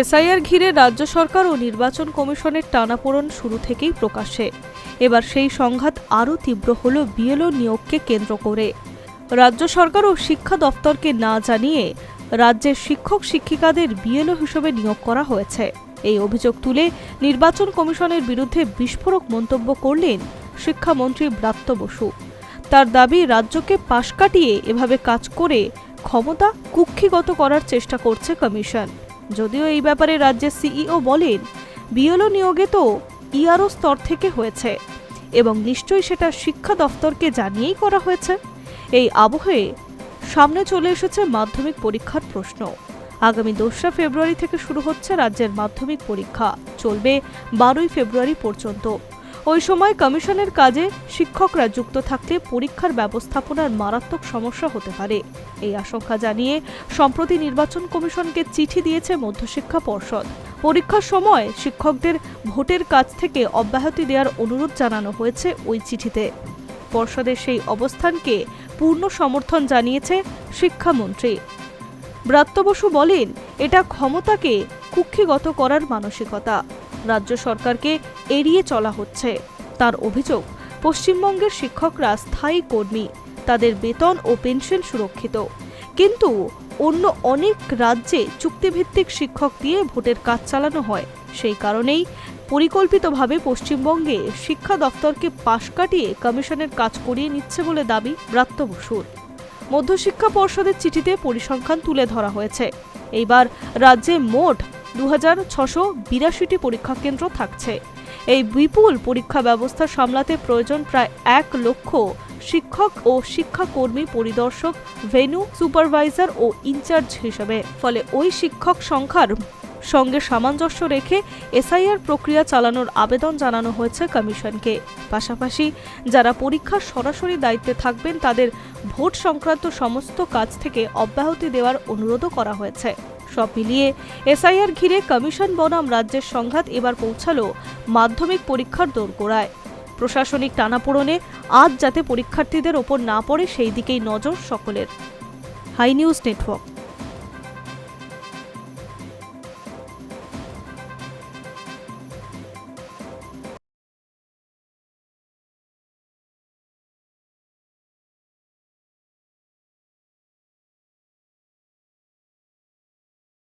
SIR ঘিরে রাজ্য সরকার ও নির্বাচন কমিশনের টানাপোড়ন শুরু থেকেই প্রকাশে এবার সেই সংঘাত আরও তীব্র হল বিএলও নিয়োগকে কেন্দ্র করে। রাজ্য সরকার ও শিক্ষা দফতরকে না জানিয়ে রাজ্যের শিক্ষক শিক্ষিকাদের বিএলও হিসেবে নিয়োগ করা হয়েছে। এই অভিযোগ তুলে নির্বাচন কমিশনের বিরুদ্ধে বিস্ফোরক মন্তব্য করলেন শিক্ষামন্ত্রী ব্রাত্য বসু। তার দাবি, রাজ্যকে পাশ কাটিয়ে এভাবে কাজ করে ক্ষমতা কুক্ষিগত করার চেষ্টা করছে কমিশন। যদিও এই ব্যাপারে রাজ্যের সিইও বলেন, বিএলও নিয়োগে তো ইআরও স্তর থেকে হয়েছে এবং নিশ্চয়ই সেটা শিক্ষা দফতরকে জানিয়েই করা হয়েছে। এই আবহে সামনে চলে এসেছে মাধ্যমিক পরীক্ষার প্রশ্ন। আগামী দোসরা ফেব্রুয়ারি থেকে শুরু হচ্ছে রাজ্যের মাধ্যমিক পরীক্ষা। চলবে বারোই ফেব্রুয়ারি পর্যন্ত। ওই সময় কমিশনের কাজে শিক্ষকরা যুক্ত থাকলে পরীক্ষার ব্যবস্থাপনার মারাত্মক সমস্যা হতে পারে। এই আশঙ্কা জানিয়ে সম্প্রতি নির্বাচন কমিশনকে চিঠি দিয়েছে মধ্যশিক্ষা পর্ষদ। পরীক্ষার সময় শিক্ষকদের ভোটের কাজ থেকে অব্যাহতি দেওয়ার অনুরোধ জানানো হয়েছে ওই চিঠিতে। পর্ষদের সেই অবস্থানকে পূর্ণ সমর্থন জানিয়েছে শিক্ষামন্ত্রী। ব্রাত্য বসু বলেন, এটা ক্ষমতাকে কুক্ষিগত করার মানসিকতা। রাজ্য সরকারকে এড়িয়ে চলা হচ্ছে। তার অভিযোগ, পশ্চিমবঙ্গের শিক্ষকরা স্থায়ী কর্মী, তাদের বেতন ও পেনশন সুরক্ষিত। কিন্তু অন্য অনেক রাজ্যে চুক্তিভিত্তিক শিক্ষক দিয়ে ভোটের কাজ চালানো হয়। সেই কারণেই পরিকল্পিতভাবে পশ্চিমবঙ্গে শিক্ষা দফতরকে পাশ কাটিয়ে কমিশনের কাজ করিয়ে নিচ্ছে বলে দাবি ব্রাত্য বসুর। মধ্যশিক্ষা পর্ষদের চিঠিতে পরিসংখ্যান তুলে ধরা হয়েছে। এইবার রাজ্যে মোট দু হাজার ছশো বিরাশিটি পরীক্ষা কেন্দ্র থাকছে। এই বিপুল পরীক্ষা ব্যবস্থা সামলাতে প্রয়োজন প্রায় এক লক্ষ শিক্ষক ও শিক্ষাকর্মী পরিদর্শক, ভেনু সুপারভাইজার ও ইনচার্জ হিসেবে। ফলে ওই শিক্ষক সংখ্যার সঙ্গে সামঞ্জস্য রেখে এসআইআর প্রক্রিয়া চালানোর আবেদন জানানো হয়েছে কমিশনকে। পাশাপাশি যারা পরীক্ষার সরাসরি দায়িত্বে থাকবেন, তাদের ভোট সংক্রান্ত সমস্ত কাজ থেকে অব্যাহতি দেওয়ার অনুরোধও করা হয়েছে। সব মিলিয়ে এসআইআর ঘিরে কমিশন বনাম রাজ্যের সংঘাত এবার পৌঁছালো মাধ্যমিক পরীক্ষার দোরগোড়ায়। প্রশাসনিক টানাপোড়নে আজ যাতে পরীক্ষার্থীদের ওপর না পড়ে সেই দিকেই নজর সকলের। High News Network.